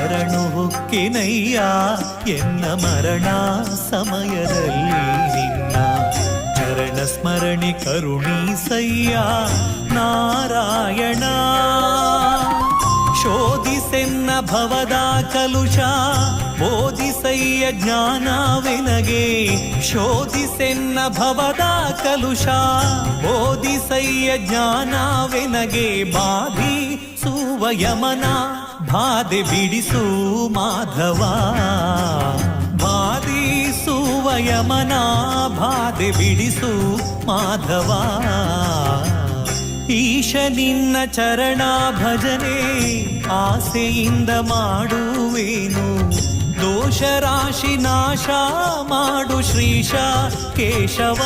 ಶರಣು ಹೊಕ್ಕಿನಯ್ಯ. ಎನ್ನ ಮರಣ ಸಮಯದಲ್ಲಿ ನಿನ್ನ. ಚರಣ ಸ್ಮರಣೆ ಕರುಣೀಸಯ್ಯ ನಾರಾಯಣ. ಶೋಧಿಸೆನ್ನ ಭವದ ಕಲುಷ. ಬೋಧಿಸಯ್ಯ ಜ್ಞಾನವೆನಗೆ ಶೋಧಿಸೆನ್ನ ಭವದ ಕಲುಷ. ಬೋಧಿಸಯ್ಯ ಜ್ಞಾನವೆನಗೆ ಬಾಧಿ ಸುವಯಮನ ಬಾಧೆ ಬಿಡಿಸು ಮಾಧವ. ಬಾಧಿಸುವ ಸುವಯಮನ ಬಾಧೆ ಬಿಡಿಸು ಮಾಧವ. ಈಶ ನಿನ್ನ ಚರಣ ಭಜನೆ ಆಸೆಯಿಂದ ಮಾಡುವೇನು. ದೋಷ ರಾಶಿ ನಾಶ ಮಾಡು ಶ್ರೀಶ ಕೇಶವ.